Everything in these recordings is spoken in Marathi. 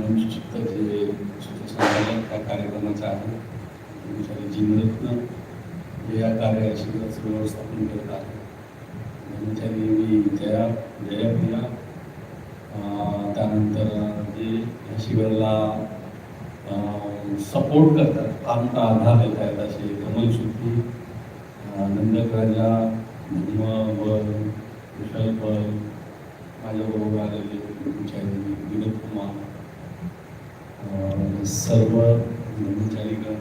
मनोचित्त जे सूचना त्या कार्यक्रमाचं आहे. कर्मचारी जिनरत्न हे या कार्याशी व्यवस्थापन करत आहे कर्मचारी मी जया जयाप्रिया त्यानंतर जे ह्या शिबिराला सपोर्ट करतात. आमचा आधार देत आहेत असे कमल सुट्टी नंदकराजा धर्मबल कुशलबल माझ्याबरोबर आलेले कर्मचारी विनोद कुमार. सर्व कर्मचारीगण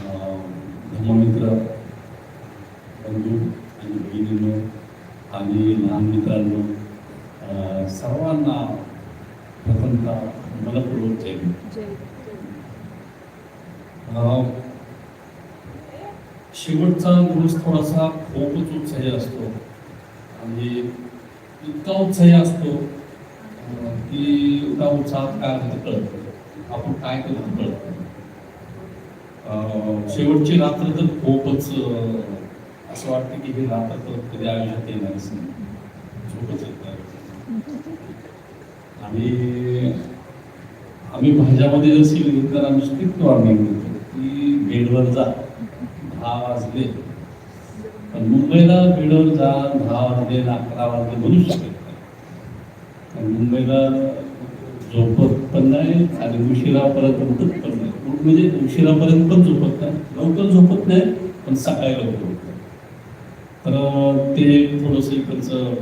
अं, धर्ममित्र बंधू आणि बहिणींनो आणि लहान मित्रांनो सर्वांना प्रथमतः मनपूर्वक जय शेवटचा दिवस थोडासा खूपच उत्साही असतो आणि इतका उत्साही असतो की उठा उत्साहात काय होतं कळत आपण काय करतो कळत शेवटची रात्र तर खूपच असं वाटतं की हे रात्र तर कधी आयुष्यात येणारच नाही. झोपच येत नाही. आणि आम्ही भाज्यामध्ये जर सिल तर आम्ही स्ट्रिक्ट वॉर्निंग देतो की बेडवर जा दहा वाजले. पण मुंबईला बेडवर जा दहा वाजले अकरा वाजले म्हणू शकते मुंबईला झोपत पण नाही आणि उशिरापर्यंत उठत पण नाही म्हणजे उशिरापर्यंत पण झोपत नाही लवकर झोपत नाही पण सकाळी लवकर उठत तर ते थोडंसं इकडचं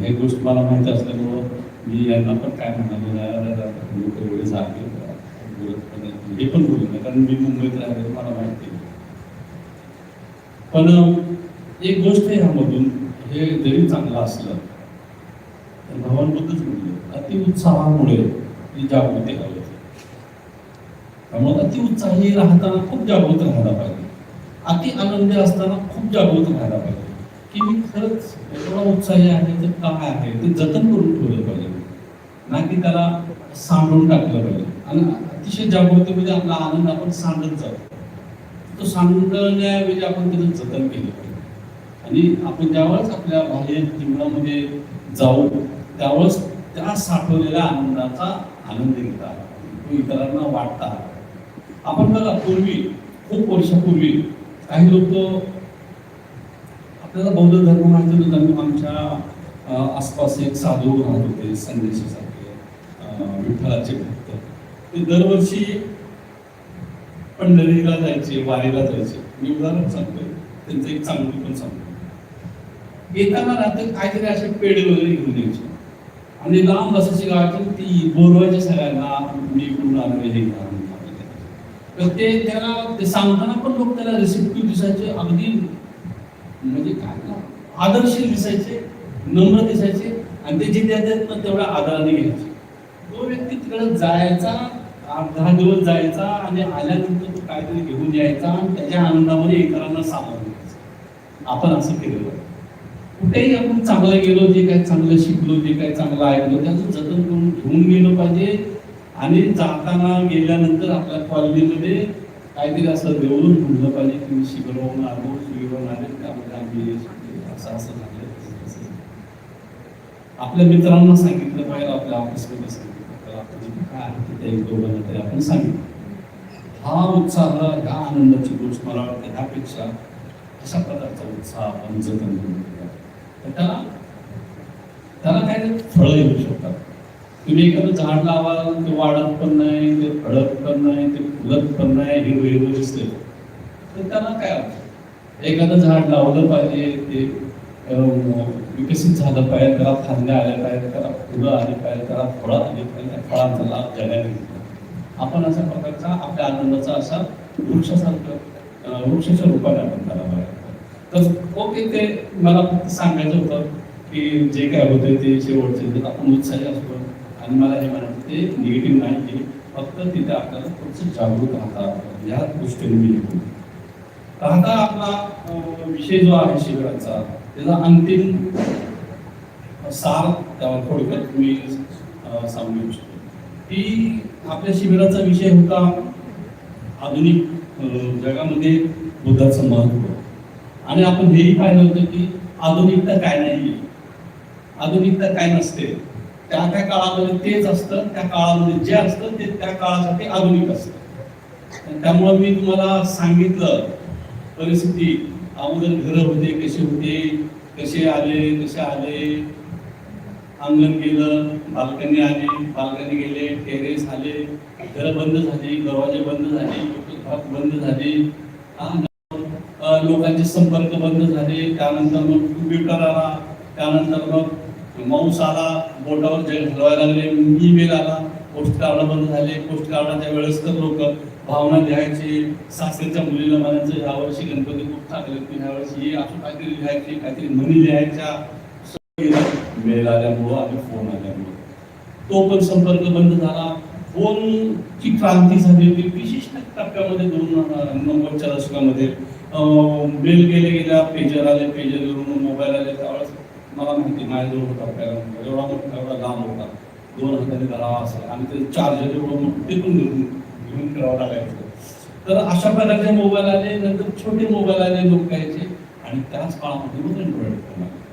हे गोष्ट मला माहिती असल्यामुळं मी यांना पण काय म्हणालो लोक एवढे जागे बोलत पण नाही. हे पण बोलत नाही कारण मी मुंबईत राहिले मला माहिती आहे. पण एक गोष्ट आहे ह्यामधून हे जरी चांगलं असलं भावांबद्दलच म्हणलं अति उत्साहामुळे ही जागृती हवी त्यामुळे अति उत्साही राहताना खूप जागृत राहायला पाहिजे. अति आनंदी असताना खूप जागृत राहायला पाहिजे. की मी खरंच एवढा उत्साही आहे तर काय आहे? ते जतन करून ठेवलं पाहिजे. ना की त्याला सांडून टाकलं पाहिजे. आणि अतिशय जागृतीमध्ये आपला आनंद आपण सांडत जातो. तो सांडण्याऐवजी आपण त्याचं जतन केलं पाहिजे. आणि आपण ज्यावेळेस आपल्या बाह्य जीवनामध्ये जाऊ त्यावेळेस त्या साठवलेल्या आनंदाचा आनंद घेता तो इतरांना वाटता आपण बघा पूर्वी खूप वर्षापूर्वी काही लोक आपल्याला बौद्ध धर्म माहिती होता. आमच्या आसपास एक साधू राहत होते संदेशासारखे विठ्ठलाचे भक्त. ते दरवर्षी पंढरीला जायचे वारीला जायचे. मी उदाहरण सांगतोय. त्यांचं एक चांगलं पण सांगतो येताना रात्री काहीतरी असे पेढे वगैरे घेऊन यायचे. आणि लांब असायची गाठी ती बोलवायची सगळ्यांना मी इकडून आलो हे तर ते त्याला ते सांगताना पण लोक त्याला रिसिप्टिव्ह दिसायचे अगदी म्हणजे काय ना आदर्शील दिसायचे नम्र दिसायचे आणि ते जिथे देतात ना तेवढ्या आदराने घ्यायचे. तो व्यक्ती तिकडे जायचा आठ दहा दिवस जायचा आणि आल्यानंतर तो काहीतरी घेऊन यायचा आणि त्याच्या आनंदामध्ये इतरांना सामावून घ्यायचा. आपण असं केलेलं आहे. कुठेही आपण चांगलं गेलो जे काही चांगलं शिकलो जे काही चांगलं ऐकलो त्याचं जतन करून घेऊन गेलो पाहिजे. आणि जाताना गेल्यानंतर आपल्या कॉलनीमध्ये काहीतरी असं देऊन म्हणलं पाहिजे की मी शिबिरावरून आलो शिबिरावरून आले त्यामध्ये आम्ही असं असं झालं. आपल्या मित्रांना सांगितलं पाहिजे आपल्या ऑफिसमध्ये सांगितलं आपण काय आहे दोघांना तरी आपण सांगितलं हा उत्साह ह्या आनंदाची गोष्ट मला वाटते ह्यापेक्षा अशा प्रकारचा उत्साह आपण जतन करून त्याला त्याला काय फळं येऊ शकतात. तुम्ही एखादं झाड लावाल ते वाढत पण नाही ते फळत पण नाही ते फुलत पण नाही हिरवं हिरवं दिसते. तर त्याला काय एखादं झाड लावलं पाहिजे ते अं, विकसित झालं पाहिजे त्याला फांद्या आल्या पाहिजे त्याला फुलं आली पाहिजे त्याला फळं आली पाहिजे त्या फळांचा लाभ जगायला आपण अशा प्रकारचा आपल्या आनंदाचा असा वृक्षासारखं वृक्षाच्या रूपाने आपण त्याला पाहिजे तर ओके ते मला फक्त सांगायचं होतं की जे काय होतं ते शेवटचे आपण उत्साही असतो. आणि मला हे म्हणायचं ते निगेटिव्ह नाही की फक्त तिथे आपल्याला थोडंसं जागरूक राहता या गोष्टी मी राहता आपला विषय जो आहे शिबिराचा त्याचा अंतिम सार त्यावर थोडक्यात मी सांगू इच्छितो. की आपल्या शिबिराचा विषय होता आधुनिक जगामध्ये बुद्धाचं महत्त्व आणि आपण हेही पाहिलं होतं की आधुनिकता काय नाही आधुनिकता काय नसते. त्या त्या काळामध्ये तेच असतं त्या काळामध्ये जे असतं ते त्या काळासाठी आधुनिक असतं. त्यामुळं मी तुम्हाला सांगितलं परिस्थिती. अगोदर घरं होते कसे होते कसे आले कसे आले? अंगण गेलं बाल्कनी आले बाल्कनी गेले टेरेस आले घरं बंद झाली दरवाजे बंद झाले बंद झाले. लोकांचे संपर्क बंद झाले त्यानंतर मग कम्प्युटर आला त्यानंतर मग माऊस आला बोटावर जे हलवायला लागले ईमेल आला पोस्ट कार्ड बंद झाले. पोस्ट कार्डाच्या वेळेस तर लोक भावना लिहायचे सासरीच्या मुलीला म्हणायचं यावर्षी गणपती खूप चांगले होते ह्यावर्षी हे असं काहीतरी लिहायचे काहीतरी म्हणी लिहायच्या. मेल आल्यामुळं आणि फोन आल्यामुळं. तो पण संपर्क बंद झाला. फोनची क्रांती झाली होती. विशिष्ट टप्प्यामध्ये दोन नव्वदच्या दशकामध्ये. बिल गेले गेल्या पेजर आले पेजरवरून मोबाईल आले त्यावेळेस मला माहिती माझ्याजवळ होता पहिला एवढा मोठा एवढा लांब होता. दोन हाताने धरावा असेल. आणि ते चार्जर एवढं मोठं पण घेऊन घेऊन करावं लागायचं. तर अशा प्रकारचे मोबाईल आले नंतर छोटे मोबाईल आले लोक यायचे आणि त्याच काळामध्ये मग अँड्रॉइड फोन आले.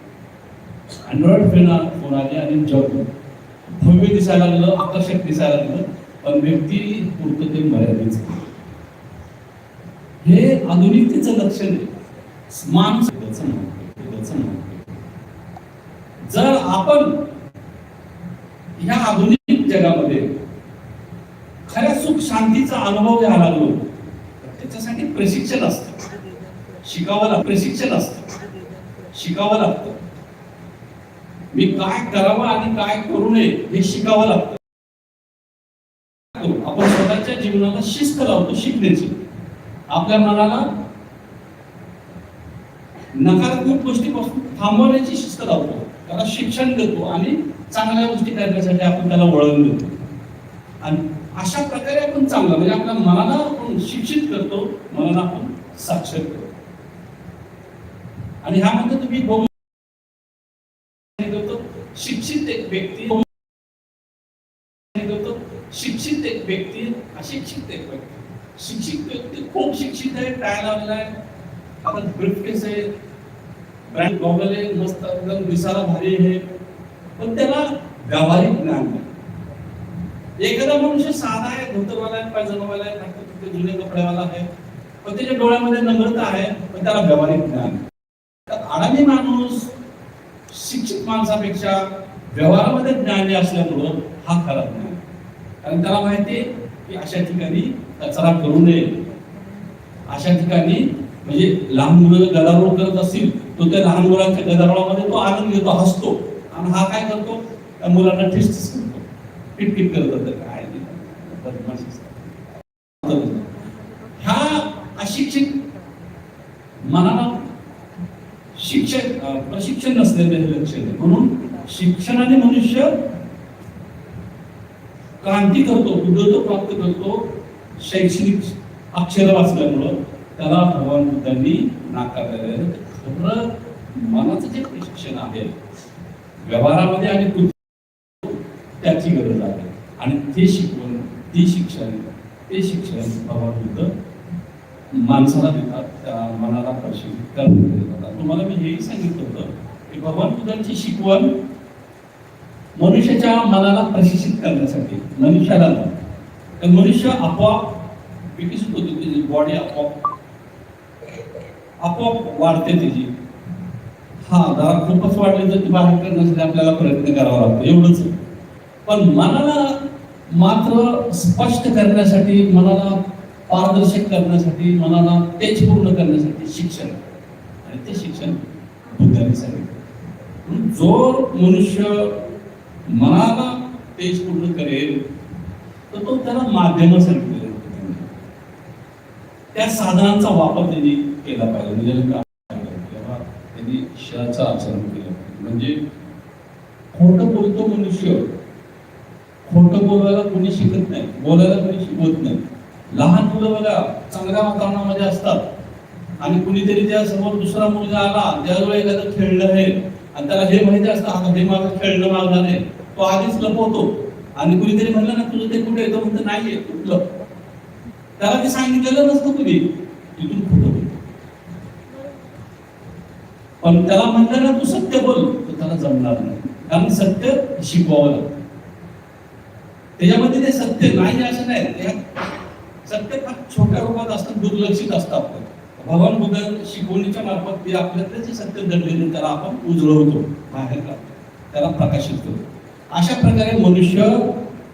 अँड्रॉइड फोन फोन आले आणि जग. भव्य दिसायला लागलं आकर्षक दिसायला लागलं. पण व्यक्ती पुरतं ते मर्यादित. झालं. हे आधुनिकतेचं लक्षण आहे. मान त्याचं त्याचं जर आपण ह्या आधुनिक जगामध्ये खऱ्या सुख शांतीचा अनुभव घ्यायला लागलो त्याच्यासाठी प्रशिक्षण असतं. शिकावं लागतं प्रशिक्षण असतं. शिकावं लागतं. मी काय करावं आणि काय करू नये हे शिकावं लागतं. आपण स्वतःच्या जीवनाला शिस्त लावतो शिकण्याची. आपल्या मनाला नकारात्मक गोष्टीपासून थांबवण्याची शिस्त लावतो. त्याला शिक्षण देतो आणि चांगल्या गोष्टी करण्यासाठी आपण त्याला वळण देतो. आणि अशा प्रकारे आपण चांगला म्हणजे आपल्या मनाला आपण शिक्षित करतो मनाला आपण साक्षर करतो. आणि ह्यामध्ये तुम्ही बघू करतो शिक्षित एक व्यक्ती करतो शिक्षित एक व्यक्ती अशिक्षित एक व्यक्ती. शिक्षित व्यक्ती खूप शिक्षित आहे टाय लावलेला आहे. आता ब्रिफकेस आहे ब्रँड गॉगल आहे मस्त एकदम दिसायला भारी आहे. पण त्याला व्यावहारिक ज्ञान नाही. एखादा मनुष्य साधा आहे धोतरवाला आहे पायजमावाला आहे फक्त जुने कपड्यावाला आहे. पण त्याच्या डोळ्यामध्ये नम्रता आहे पण त्याला व्यावहारिक ज्ञान नाही. तर माणूस शिक्षित माणसापेक्षा व्यवहारामध्ये ज्ञानी असल्यामुळं हा खरा ज्ञान कारण त्याला माहिती आहे की अशा ठिकाणी कचरा करू नये. अशा ठिकाणी म्हणजे लहान मुलं गदारोळ करत असतील तो त्या लहान मुलांच्या गदारोळामध्ये तो आनंद घेतो हसतो. आणि हा काय करतो? त्या मुलांना ठिस करतो. किटकिट करत होतं काय नाही, ह्या अशिक्षित मनाला शिक्षण प्रशिक्षण नसलेलं हे लक्ष म्हणून शिक्षणाने मनुष्य क्रांती करतो बुद्धत्व प्राप्त करतो शैक्षणिक अक्षर वाचल्यामुळं त्याला भगवान बुद्धांनी नाकारलेलं आहे. खरं मनाचं जे प्रशिक्षण आहे व्यवहारामध्ये आणि त्याची गरज आहे आणि ते शिकवण ती शिक्षण ते शिक्षण भगवान बुद्ध माणसाला देतात त्या मनाला प्रशिक्षित करतात तुम्हाला मी हेही सांगितलं होतं की भगवान बुद्धांची शिकवण मनुष्याच्या मनाला प्रशिक्षित करण्यासाठी मनुष्याला तर मनुष्य आपोआप विकसित होतो त्याची बॉडी आपोआप आपोआप वाढते त्याची. हा जरा खूपच वाढले तर ती बाहेर करण्यासाठी आपल्याला प्रयत्न करावा लागतो एवढंच. पण मनाला मात्र स्पष्ट करण्यासाठी मनाला पारदर्शक करण्यासाठी मनाला तेज पूर्ण करण्यासाठी शिक्षण. आणि ते शिक्षण बुद्धाने सांगितलं. म्हणून जो मनुष्य मनाला तेज पूर्ण करेल तर तो त्याला माध्यम सांगितलेलं त्या साधनांचा वापर त्यांनी केला पाहिजे. म्हणजे तेव्हा त्यांनी शहाचं आचरण केलं म्हणजे खोटं बोलतो मनुष्य खोटं बोलायला कोणी शिकत नाही बोलायला कोणी शिकवत नाही. लहान मुलं बघा चांगल्या वातावरणामध्ये असतात. आणि कुणीतरी त्या समोर दुसरा मुलगा आला ज्यावेळेला एखादं खेळणं आहे आणि त्याला हे माहिती असतं आता हे माझं खेळणं मागणार नाही तो आधीच लपवतो. आणि कुणीतरी म्हणलं ना तुझं ते कुठे येतो म्हणतं नाहीये कुठलं? त्याला ते सांगितलेलं नसतं कुणी तिथून कुठं पण त्याला म्हणलं ना तू सत्य बोल. तर त्याला जमणार नाही. कारण सत्य शिकवावं लागतं. त्याच्यामध्ये ते सत्य नाही असं नाही. सत्य फार छोट्या रूपात असतं दुर्लक्षित असतं भवन बुद्ध शिकवणीच्या मार्फत ते आपल्यातले जे सत्य दडलेलं त्याला आपण उजळवतो बाहेर त्याला प्रकाशित करतो. अशा प्रकारे मनुष्य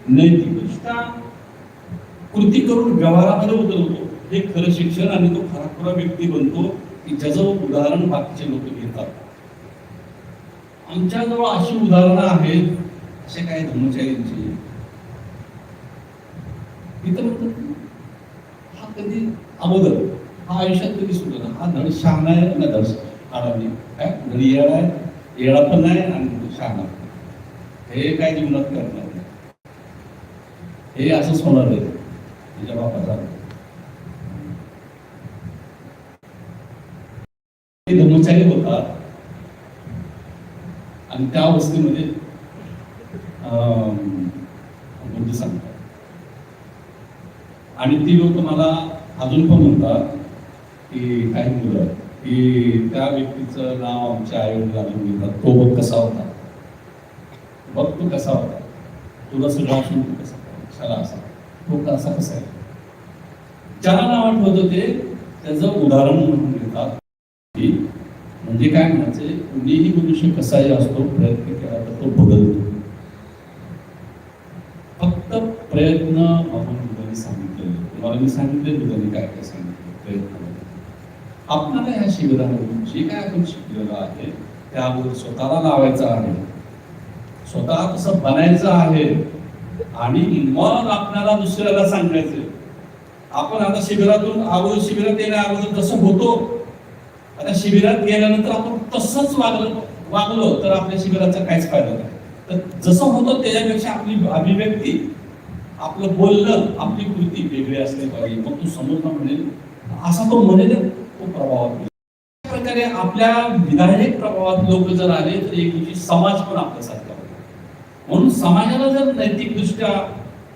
नैतिकदृष्ट्या कृती करून व्यवहारामध्ये उतरवतो. हे खरं शिक्षण आणि तो खरा खरा व्यक्ती बनतो की ज्याचं उदाहरण बाकीचे लोक घेतात. आमच्याजवळ अशी उदाहरणं आहेत असे काही धर्मचार्यांची इथं म्हणतात हा कधी अगोदर हा आयुष्यात कधी सुटला हा धड शहाणा आहे ना धड? आडाणी काय? धड येळा आहे येळा पण नाही आणि शहाणा. हे काय जीवनात करणार नाही. हे असंच होणार आहे. तुझ्या बापाचा. ते धर्मचारी होता. आणि त्या अवस्थेमध्ये अं, बुद्ध सांगतात. आणि ती लोक मला अजून पण म्हणतात की काही मुलं की त्या व्यक्तीचं नाव आमच्या आईवडिला वडिलांना घेतात. तो बघ कसा होता. बघ तू कसा होता. तुला सगळं असून तू कसा कशाला असा. तो कसा कसा आहे? ज्याला नाव आठवत होते त्याचं उदाहरण म्हणून घेतात. की म्हणजे काय म्हणायचे? कुणीही मनुष्य कसाही असतो प्रयत्न केला तर तो बदलतो. फक्त प्रयत्न आपण मुलांनी सांगितले तुम्हाला मी सांगितले मुलांनी काय काय सांगितलं? प्रयत्न. आपल्याला ह्या शिबिरामधून जे काय आपण शिकलेलं आहे त्या अगोदर स्वतःला लावायचं आहे. स्वतः कसं बनायचं आहे आणि मग आपल्याला दुसऱ्याला सांगायचं. आपण आता शिबिरातून अगोदर शिबिरात येण्या अगोदर जसं होतो आता शिबिरात गेल्यानंतर आपण तसंच वागलो वागलो तर आपल्या शिबिराचा काहीच फायदा नाही. तर जसं होतं त्याच्यापेक्षा आपली अभिव्यक्ती आपलं बोलणं आपली कृती वेगळी असली पाहिजे. मग तू समोर म्हणेल असा तो म्हणेल तो प्रभावात प्रकारे आपल्या विधायक प्रभावात लोक जर आले तर एक दिवशी समाज पण आपल्यासारखा होतो म्हणून समाजाला जर नैतिकदृष्ट्या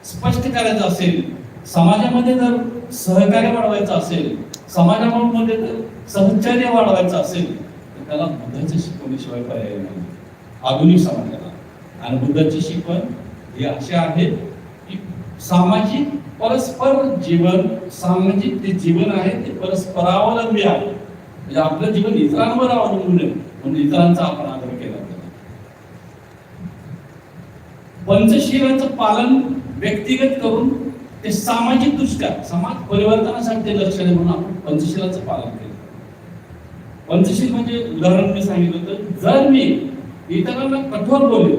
स्पष्ट करायचं असेल समाजामध्ये जर सहकार्य वाढवायचं असेल समाजामध्ये जर सहचर्य वाढवायचं असेल तर त्याला बुद्धाच्या शिकवणीशिवाय पर्याय नाही. आधुनिक समाजाला. आणि बुद्धाची शिकवण ही अशी आहे की सामाजिक परस्पर जीवन सामाजिक जे जीवन आहे ते परस्परावलंबी आहे. म्हणजे आपलं जीवन इतरांवर अवलंबून आहे. म्हणून इतरांचा आपण आदर केला पंचशीलाचं पालन व्यक्तिगत करून ते सामाजिक दृष्ट्या समाज परिवर्तनासाठी ते लक्ष द्या म्हणून आपण पंचशीलाचं पालन केलं. पंचशील म्हणजे उदाहरण मी सांगितलं होतं. जर मी इतरांना कठोर बोलले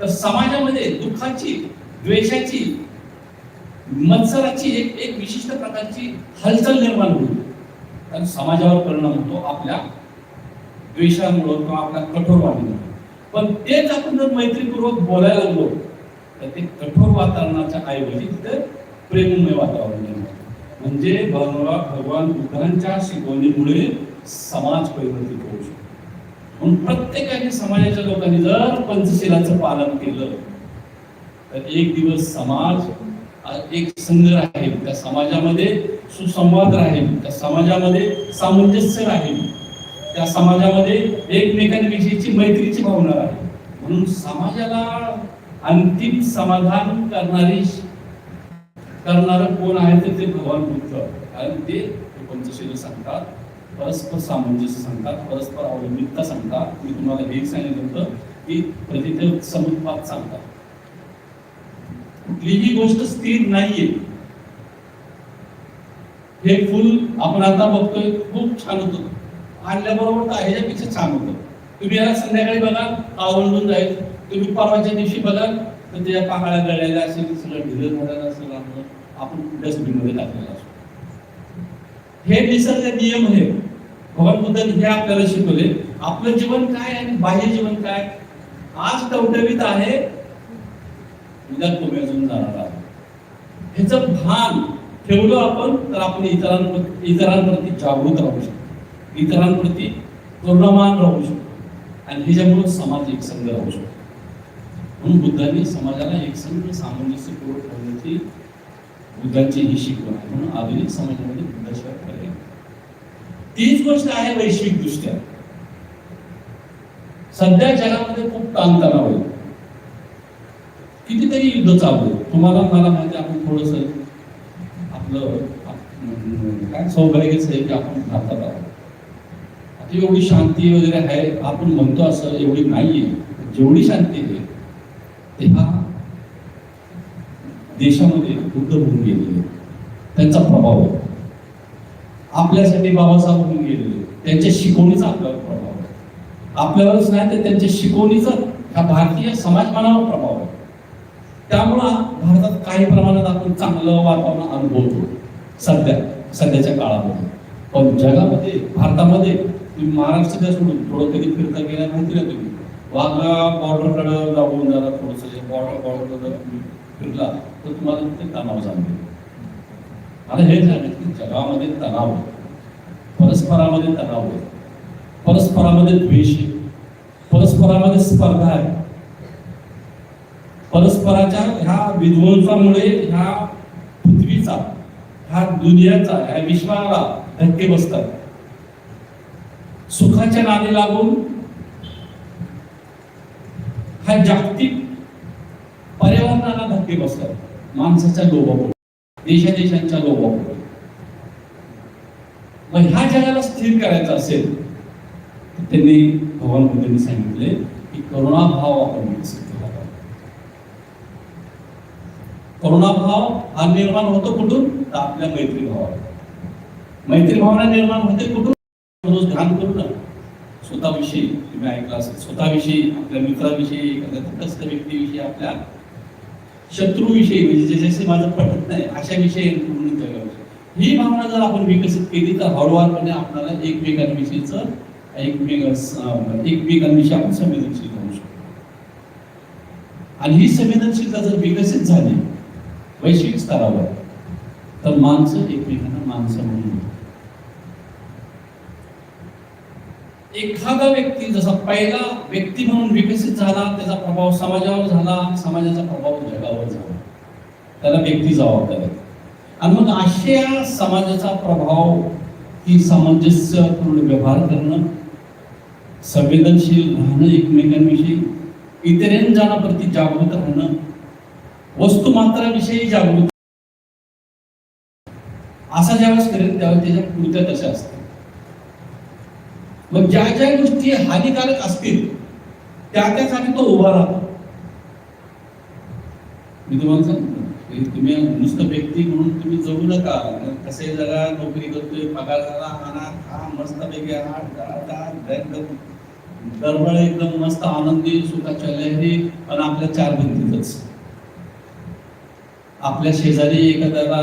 तर समाजामध्ये दुःखाची द्वेषाची मत्सराची एक एक विशिष्ट प्रकारची हालचाल निर्माण होईल. कारण समाजावर परिणाम होतो आपल्या द्वेषामुळं किंवा आपल्या कठोर वागण्यामुळे पण तेच आपण जर मैत्रीपूर्वक बोलायला लागलो तर ते कठोर वातावरणाच्या ऐवजी तिथे प्रेममय वातावरण निर्माण म्हणजे भगवान भगवान बुद्धांच्या शिकवणीमुळे समाज परिवर्तित होऊ शकतो. म्हणून प्रत्येकाने समाजाच्या लोकांनी जर पंचशिलाचं पालन केलं तर एक दिवस समाज एक संघ राहील त्या समाजामध्ये सुसंवाद राहील त्या समाजामध्ये सामंजस्य राहील त्या समाजामध्ये एकमेकांविषयीची मैत्रीची भावना राहील. म्हणून समाजाला अंतिम समाधान करणारी करणार कोण आहे तर ते भगवान बुद्ध कारण ते पंचशील सांगतात परस्पर सामंजस्य सांगतात परस्पर अवलंबितता सांगतात. मी तुम्हाला हे सांगितलं होतं की प्रतिथे समुत्पाद सांगतात कुठलीही गोष्ट स्थिर नाहीये. हे फुल आपण आता बघतोय खूप छान होतं. आणल्याबरोबर तर ह्याच्यापेक्षा छान होतं. तुम्ही याला संध्याकाळी बघा आवडून जाईल. तुम्ही परवाच्या दिवशी बघाल तर म्हणजे त्या पाहाळ्या गळलेल्या असेल सगळं ढिलं झालेलं असेल आपलं आपण डस्टबिनमध्ये टाकलेलं असतो. हे निसर्ग नियम आहे. भगवान बुद्धांनी हे आपल्याला शिकवले. आपलं जीवन काय आणि बाह्य जीवन काय? आज टवटवीत आहे उद्या कोम्यातून जाणार आहे. ह्याचं भान ठेवलं आपण तर आपण इतरांप्रती इतरांप्रती जागृत राहू शकतो. इतरांप्रती करुणामान राहू शकतो. आणि ह्याच्यामुळे समाज एकसंघ राहू शकतो. म्हणून बुद्धांनी समाजाला एकसंघ सामंजस्यपूर्वक ठेवण्याची बुद्धांची ही शिकवण आहे. म्हणून आधुनिक समाजामध्ये बुद्धाशिवाय पर्याय तीच गोष्ट आहे वैश्विक दृष्ट्या सध्या जगामध्ये खूप ताणतणाव आहे. कितीतरी युद्ध चालू तुम्हाला मला माहिती आपण थोडस आपलं काय सौभाग्यच आहे की आपण भारतात आहोत. आता एवढी शांती वगैरे आहे आपण म्हणतो असं एवढी नाहीये. जेवढी शांती आहे ते देशामध्ये बुद्ध होऊन गेलेले त्यांचा प्रभाव आहे. आपल्यासाठी बाबासाहेब होऊन गेलेले त्यांच्या शिकवणीचा आपल्यावर प्रभाव आहे. आपल्यावरच नाही तर त्यांच्या शिकवणीचा ह्या भारतीय समाजमानावर प्रभाव आहे. त्यामुळं भारतात काही प्रमाणात आपण चांगलं वातावरण अनुभवतो. सध्या सध्याच्या काळामध्ये. पण जगामध्ये भारतामध्ये तुम्ही महाराष्ट्राच्या सोडून थोडं कधी फिरता गेल्या माहिती ना तुम्ही. वाघा बॉर्डरकडे जाऊन जरा थोडंसं बॉर्डर बॉर्डर जर तुम्ही फिरला तर तुम्हाला तिथे तणाव जाणवेल. आता हे झालं की जगामध्ये तणाव आहे. परस्परामध्ये तणाव आहे. परस्परामध्ये द्वेष आहे. परस्परामध्ये स्पर्धा आहे. परस्पराच्या ह्या विध्वंसामुळे ह्या पृथ्वीचा ह्या दुनियाचा ह्या विश्वाला धक्के बसतात. सुखाच्या नादी लागून ह्या जागतिक पर्यावरणाला धक्के बसतात. माणसाच्या लोभामुळे देशा देशांच्या लोभापोटी मग ह्या जगाला स्थिर करायचं असेल तर त्यांनी भगवान बुद्धांनी सांगितले की करुणाभाव आपण विकसित केला पाहिजे करुणाभाव हा निर्माण होतो कुठून? तर आपल्या मैत्री भावाला मैत्री भावना निर्माण होते कुठून? रोज ध्यान करून स्वतःविषयी तुम्ही ऐकला असेल स्वतःविषयी आपल्या मित्राविषयी एखाद्या तटस्थ व्यक्तीविषयी आपल्या शत्रूविषयी म्हणजे ज्याच्याशी माझं पटत नाही अशा विषयी करून ही भावना जर आपण विकसित केली तर हळूवारपणे आपल्याला एकमेकांविषयीच एकमेक एकमेकांविषयी आपण संवेदनशील होऊ शकतो. आणि ही संवेदनशीलता जर विकसित झाली वैश्विक स्तरावर तर माणसं एकमेकांना माणसं म्हणून एखादा व्यक्ती जसा पहिला व्यक्ती म्हणून विकसित झाला त्याचा प्रभाव समाजावर झाला समाजाचा प्रभाव जगावर झाला. त्याला व्यक्ती जबाबदार आणि मग अशा समाजाचा प्रभाव की सामंजस्यपूर्ण व्यवहार करणं संवेदनशील राहणं एकमेकांविषयी इतरांप्रती जागृत राहणं वस्तुमात्राविषयी जागृत. असा ज्यावेळेस करेल त्यावेळेस त्याच्या कृत्या तशा असतात मग ज्या ज्या गोष्टी हानिकारक असतील त्या त्यासाठी तो उभा राहतो. मी तुम्हाला सांगतो तुम्ही नुसतं व्यक्ती म्हणून तुम्ही जगू नका. कसे जगा नोकरी करतोय पगार झाला आणा खा मस्त पैकी हा एकदम एकदम मस्त आनंदी सुखाच्या लहरी आणि आपल्या चार बंदीतच आपल्या शेजारी एखाद्याला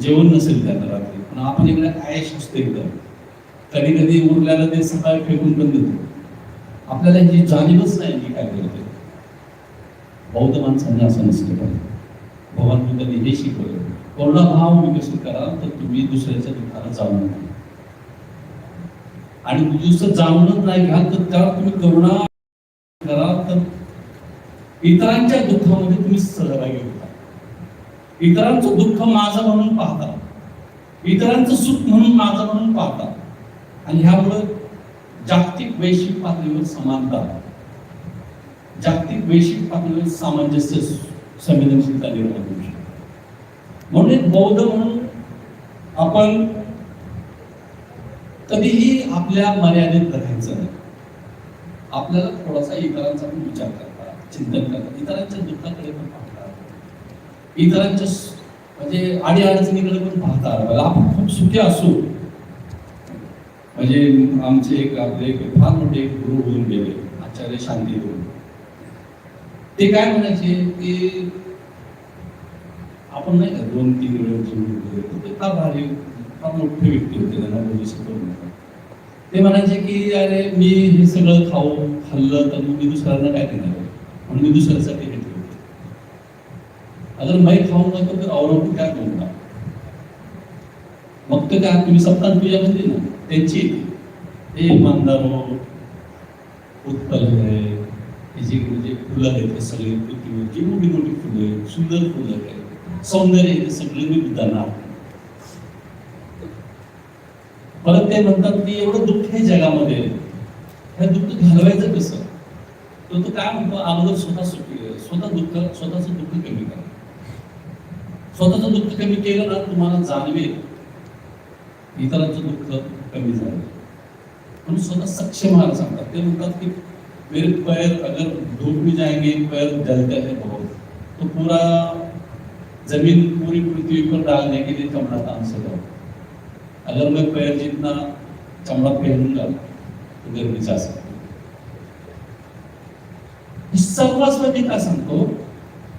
जेवण नसेल त्यांना रात्री पण आपण इकडे आयश असतो एकदम कधी कधी उरल्याला ते सकाळी फेकून पण देतो. आपल्याला ही जाणीवच नाही की काय करते बौद्ध माणसांनी असं नसलं पाहिजे भगवान बुद्धांनी हे शिकवलं. कोरोना भाव विकसित करा तर तुम्ही दुसऱ्याच्या दुःखाला जाऊ नका. आणि दुसरं जाणूनच नाही घ्याल तर त्यात तुम्ही करुणा करा तर इतरांच्या दुःखामध्ये तुम्ही सहभागी होता. इतरांचं दुःख माझं म्हणून पाहता. इतरांचं सुख म्हणून माझं म्हणून पाहता. आणि ह्यामुळं जागतिक वैश्विक पातळीवर समानता. जागतिक वैश्विक पातळीवर सामंजस्य संवेदनशीलता निर्माण होऊ शकते. म्हणून एक बौद्ध म्हणून आपण कधीही आपल्या मर्यादेत राहायचं नाही. आपल्याला थोडासा इतरांचा पण विचार करता चिंतन करता इतरांच्या दुःखाकडे पण पाहता इतरांच्या म्हणजे आडी अडचणीकडे पण पाहता आलं आपण खूप सुखी असू. म्हणजे आमचे एक आपले फार मोठे गुरु होऊन गेले आचार्य शांती गुरु. ते काय म्हणायचे की आपण नाही का दोन तीन वेळेस ते फार भारी फार मोठे व्यक्ती होते त्यांना बोलू शकतो ते म्हणायचे की अरे मी हे सगळं खाऊ खाल्लं तर मग मी दुसऱ्यांना काय देणार आहे? म्हणून मी दुसऱ्यासाठी हे ठेवतो अगर मैं खाऊँगा तो फिर औरों को क्या दूँगा मग ते काय तुम्ही सप्ताह पूजा म्हणली ना? त्यांची हे हे फुलं आहेत सुंदर फुलं सौंदर्य आहे ते सगळे मी बुद्धांना परत ते म्हणतात की एवढं दुःख आहे जगामध्ये हे दुःख घालवायचं कसं? तो तो काय म्हणतो अगोदर स्वतः सुखी स्वतः दुःख स्वतःचं दुःख कमी करा. स्वतःचं दुःख कमी केलं ना तुम्हाला जाणवेल. इतरांचं दुःख कमी झालं. म्हणून स्वतः सक्षम व्हायला सांगतात. ते म्हणतात की मेरे पैर अगर धूप भी जाएंगे पैर जलते हैं बहुत. तो पूरा जमीन पूरी पृथ्वी पर डालने के लिए चमड़ा तान से जाओ। अगर मैं पैर जितना चमड़ा पहनूंगा तो गर्मी जा सकता मी काय सांगतो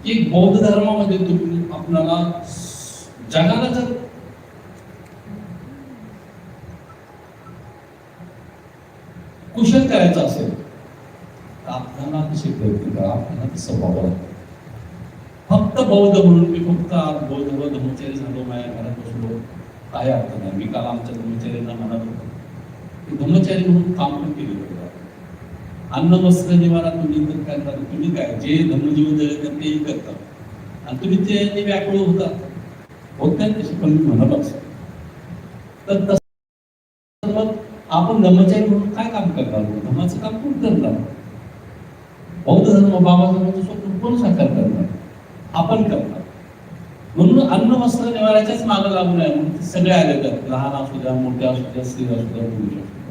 की बौद्ध धर्मामध्ये तुम्ही आपल्याला जगाला जर कुशल करायचं असेल तर आपल्याला कसे प्रयत्न करा आपल्याला तसं व्हावं फक्त बौद्ध म्हणून मी फक्त आज बौद्ध ब्रह्मचारी धर्मचारी झालो माझ्या घरात बसलो काय अर्थ नाही. मी काल आमच्या धर्मचार्यांना म्हणत होतो. ब्रह्मचारी म्हणून काम पण केले अन्न वस्त्र निवारा तुम्ही तर काय करता? तुम्ही काय? जे धर्मजीवन जगत आहे तेही करता. आणि तुम्ही ते व्याकुळ होतात होत नाही तसे पण मी म्हणत असतो तर तसं मग आपण धर्मचारी म्हणून काय काम करणार धर्माचं काम कोण करणार बौद्ध धर्म बाबासाहेबांचं स्वप्न कोण साकार करणार? आपण करणार. म्हणून अन्न वस्त्र निवाराच्याच मागं लागू नये म्हणून सगळे आले तर लहान असू द्या मोठ्या असू द्या स्त्री असू द्या पुरुष असू द्या.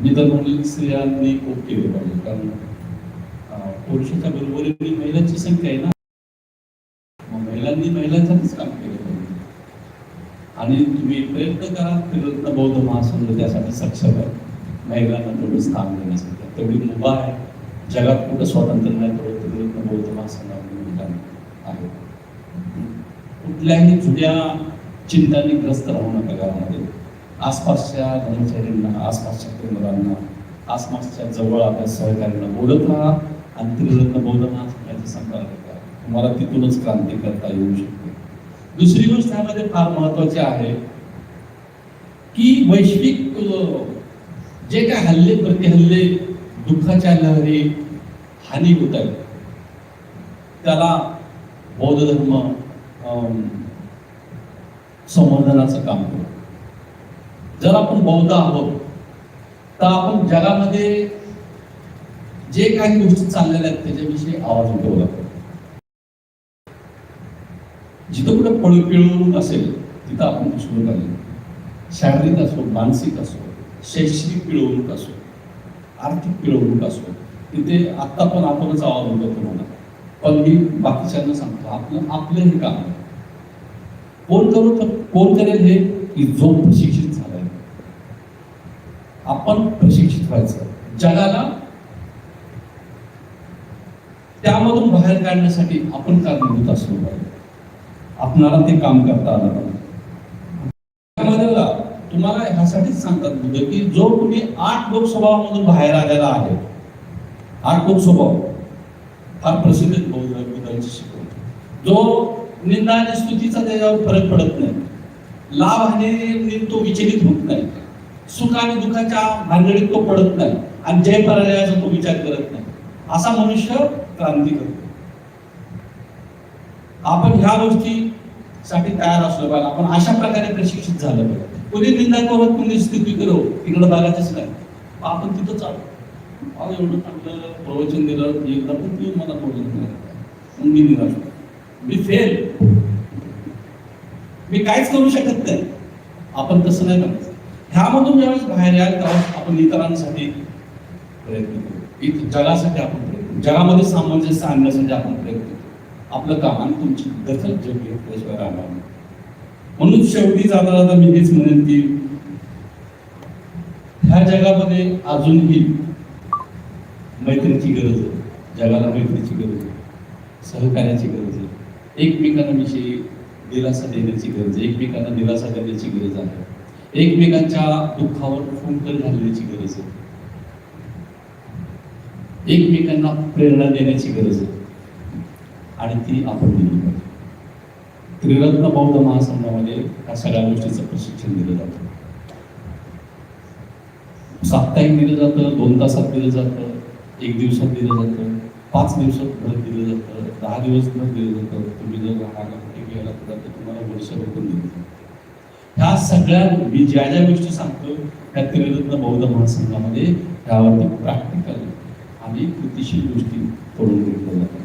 निधन तर स्त्रियांनी खूप केले पाहिजे. कारण पुरुषाच्या बरोबरीने महिलांची संख्या आहे ना. मग महिलांनी महिलांसाठीच काम केलं पाहिजे. आणि तुम्ही प्रयत्न करा त्रिरत्न बौद्ध महासंघ त्यासाठी सक्षम आहे. महिलांना तेवढं स्थान देण्यासाठी. तेवढी मुभा आहे. जगात कुठं स्वातंत्र्य नाही तेवढं प्रयत्न बौद्ध महासंघामध्ये आहे. कुठल्याही जुन्या चिंतांनी ग्रस्त राहू नका घरामध्ये आसपासच्या कर्मचाऱ्यांना आसपासच्या मुलांना आसपासच्या जवळ आपल्या सहकार्यांना बोलत राहा आणि त्रिरत्न बौद्ध महासंघाचा संपर्क करा. तुम्हाला तिथूनच क्रांती करता येऊ शकते. दुसरी गोष्ट त्यामध्ये फार महत्वाची आहे की वैश्विक जे काय हल्ले प्रतिहल्ले दुःखाच्या लहरी हानी होत आहेत त्याला बौद्ध धर्म संवर्धनाचं काम करतो. जर आपण बौद्ध आहोत तर आपण जगामध्ये जे काही गोष्टी चाललेल्या आहेत त्याच्याविषयी आवाज उठवला लागतो. जिथं कुठं पळपिळून असेल तिथं आपण विसरून आले. शारीरिक असो मानसिक असो शैक्षणिक पिळवणूक असो आर्थिक पिळवणूक असो तिथे आत्ता पण आपणच आवाज उठवतो म्हणा पण मी बाकीच्यांना सांगतो आपलं आपलं हे काम कोण करू तर कोण करेल हे? की जो शिक्षण आपण प्रशिक्षित व्हायचं. जगाला त्यामधून बाहेर काढण्यासाठी आपण कारणीभूत असलो पाहिजे. आपणाला ते काम करता आलं पाहिजे. तुम्हाला ह्यासाठीच सांगतात बुद्ध की जो तुम्ही आठ लोकसभामधून बाहेर आलेला आहे आठ लोकसभा फार प्रसिद्ध आहेत बुद्धांची शिकवण. जो निंदा आणि स्तुतीचा त्याच्यावर फरक पडत नाही. लाभ हानी तो विचलित होत नाही. सुख आणि दुःखाच्या भानगडीत तो पडत नाही. आणि जय पराजयाचा तो विचार करत नाही. असा मनुष्य क्रांती करतो. आपण ह्या गोष्टी साठी तयार असलो पाहिजे. आपण अशा प्रकारे प्रशिक्षित झालं पाहिजे. कोणी निंदा करत कोणी स्तुती करो तिकडे बघायचंच नाही. आपण तिथं चालू. एवढं चांगलं प्रवचन दिलं एकदा पण तुम्ही मला प्रवचन नाही. मी निराश. मी फेल मी काहीच करू शकत नाही. आपण तसं नाही करायचं ह्यामधून ज्यावेळेस बाहेर याल त्यावेळेस आपण इतरांसाठी प्रयत्न करू. इत जगासाठी आपण प्रयत्न जगामध्ये सामंजस्य आणण्यासाठी आपण प्रयत्न करू. आपलं काम आणि तुमची दखल जग घेतल्याशिवाय राहणार नाही. म्हणून शेवटी जाता जाता मी हेच म्हणेन की ह्या जगामध्ये अजूनही मैत्रीची गरज आहे. जगाला मैत्रीची गरज आहे. सहकार्याची गरज आहे. एकमेकांविषयी दिलासा देण्याची गरज आहे. एकमेकांना दिलासा देण्याची गरज आहे. एकमेकांच्या दुःखावर फुंकर घालण्याची गरज आहे. एकमेकांना प्रेरणा देण्याची गरज आहे. आणि ती आपण दिली पाहिजे. त्रिरत्न बौद्ध महासंघामध्ये ह्या सगळ्या गोष्टीचं प्रशिक्षण दिलं जातं. साप्ताहिक दिलं जातं दोन तासात दिलं जातं एक दिवसात दिलं जातं पाच दिवसात भर दिलं जातं दहा दिवस भर दिलं जातं. तुम्ही जर राहायला कुठे गेला तर तुम्हाला वर्षभर पण दिलं जातं ह्या सगळ्या मी ज्या ज्या गोष्टी सांगतो त्या त्रिरत्न बौद्ध महासंघामध्ये त्यावरती प्रॅक्टिकल आणि कृतीशील गोष्टी करून घेतल्या जातात.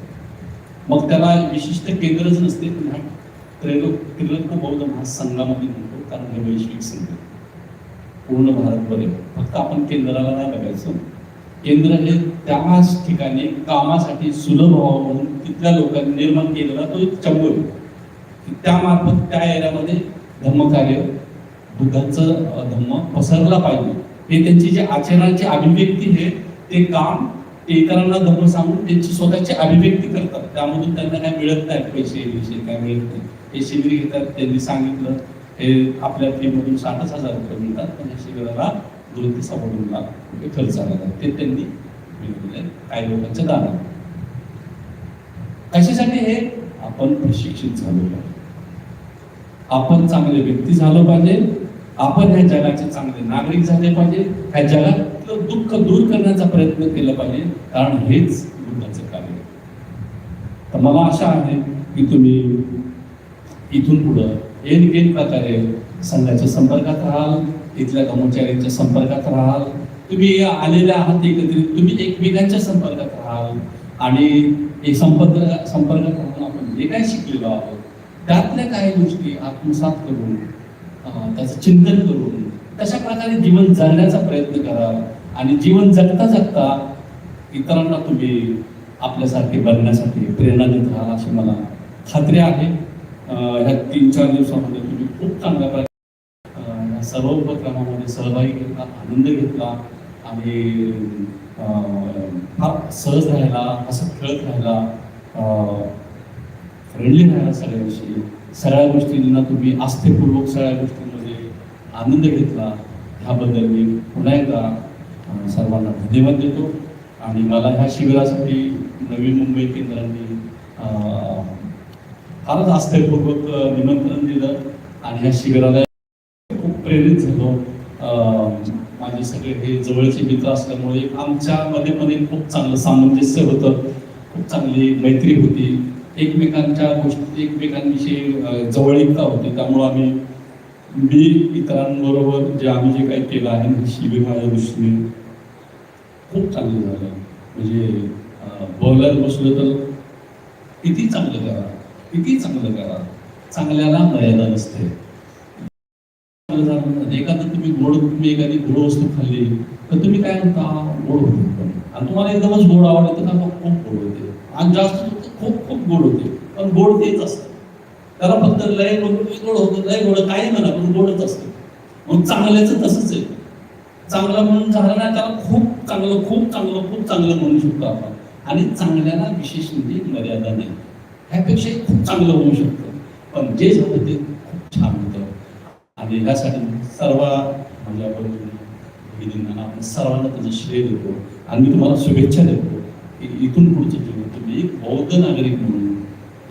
मग त्याला विशिष्ट केंद्रच नसते पण ह्या त्रैलोक त्रिरत्न बौद्ध महासंघामध्ये म्हणतो कारण हे वैश्विक संघ. पूर्ण भारतभर फक्त आपण केंद्राला नाही बघायचं. केंद्र हे त्याच ठिकाणी कामासाठी सुलभ व्हावं म्हणून तिथल्या लोकांनी निर्माण केलेला तो एक चंबळ त्या मार्फत त्या एरियामध्ये धर्मकार्य बुद्धांचं धम्म पसरला पाहिजे. हे त्यांची जे आचरणाची अभिव्यक्ती आहे ते काम ते इतरांना धर्म सांगून त्यांची स्वतःची अभिव्यक्ती करतात. त्यामधून त्यांना काय मिळत नाही पैसे विषय काय मिळत नाही. हे शिबिर घेतात त्यांनी सांगितलं हे आपल्या फीमधून साठच हजार रुपये मिळतात पण या शिबिराला दोन ते सव्वा दोन लाख रुपये खर्च आला ते त्यांनी मिळवले काही लोकांच्या दारात. कशासाठी हे आपण प्रशिक्षित झालो पाहिजे आपण चांगले व्यक्ती झालो पाहिजे. आपण ह्या जगाचे चांगले नागरिक झाले पाहिजे. ह्या जगातलं दुःख दूर करण्याचा प्रयत्न केला पाहिजे. कारण हेच बुद्धाचं कार्य तर मला आशा आहे की तुम्ही इथून पुढं एन एक प्रकारे संघाच्या संपर्कात राहाल इथल्या कर्मचाऱ्यांच्या संपर्कात राहाल. तुम्ही आलेले आहात एकत्रित. तुम्ही एकमेकांच्या संपर्कात राहाल. आणि संपर्क संपर्कात राहून आपण जे काय शिकलेलो आहोत त्यातल्या काही गोष्टी आत्मसात करून त्याचं चिंतन करून तशा प्रकारे जीवन जगण्याचा प्रयत्न करा. आणि जीवन जगता जगता इतरांना तुम्ही आपल्यासारखे बनण्यासाठी प्रेरणा देत राहाल अशी मला खात्री आहे. ह्या तीन चार दिवसामध्ये तुम्ही खूप चांगल्या प्रकारे ह्या सर्व उपक्रमामध्ये सहभागी घेतला आनंद घेतला आणि फार सहज राहायला असं खेळत राहायला फ्रेंडली राहायला सगळ्यांशी सगळ्या गोष्टींना तुम्ही आस्थेपूर्वक सगळ्या गोष्टींमध्ये आनंद घेतला. ह्याबद्दल मी पुन्हा एकदा सर्वांना धन्यवाद देतो. आणि मला ह्या शिबिरासाठी नवी मुंबई केंद्रांनी फारच आस्थेपूर्वक निमंत्रण दिलं. आणि ह्या शिबिराला खूप प्रेरित झालो. माझे सगळे हे जवळचे मित्र असल्यामुळे आमच्यामध्ये पण खूप चांगलं सामंजस्य होतं. खूप चांगली मैत्री होती. एकमेकांच्या गोष्टी एकमेकांविषयी जवळीकता होती. त्यामुळं आम्ही मी इतरांबरोबर जे आम्ही जे काही केलं आहे म्हणजे शिबिर माझ्या दृष्टीने खूप चांगलं झालं. म्हणजे बॉलर बसलं बसलो तर किती चांगलं करा किती चांगलं करा चांगल्याला मर्यादा नसते. एखादं तुम्ही गोड तुम्ही एखादी गोड वस्तू खाल्ली तर तुम्ही काय म्हणता गोड होते पण. आणि तुम्हाला एकदमच गोड आवडतं तर मग खूप गोड होते. आणि जास्त खूप खूप गोड होते. पण गोड तेच असतं. त्याला फक्त लय गोड गोड होतं लय गोड काही म्हणा पण गोडच असतं. मग चांगल्याचं तसंच आहे. चांगलं म्हणून झालं ना त्याला खूप चांगलं खूप चांगलं खूप चांगलं म्हणू शकतो आपण. आणि चांगल्याला विशेष म्हणजे मर्यादा नाही. ह्यापेक्षा खूप चांगलं होऊ शकतं. पण जे झालं ते खूप छान होतं. आणि ह्यासाठी सर्व म्हणजे माझ्या भगिनींना आपण सर्वांना त्याचं श्रेय देतो. आणि मी तुम्हाला शुभेच्छा देतो की इथून पुढचं जीवन तुम्ही एक बौद्ध नागरिक म्हणून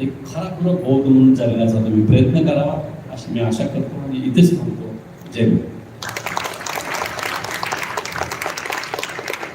एक खरा खरं बौद्ध म्हणून जगण्याचा तुम्ही प्रयत्न करावा अशी मी आशा करतो आणि इथेच थांबतो. जय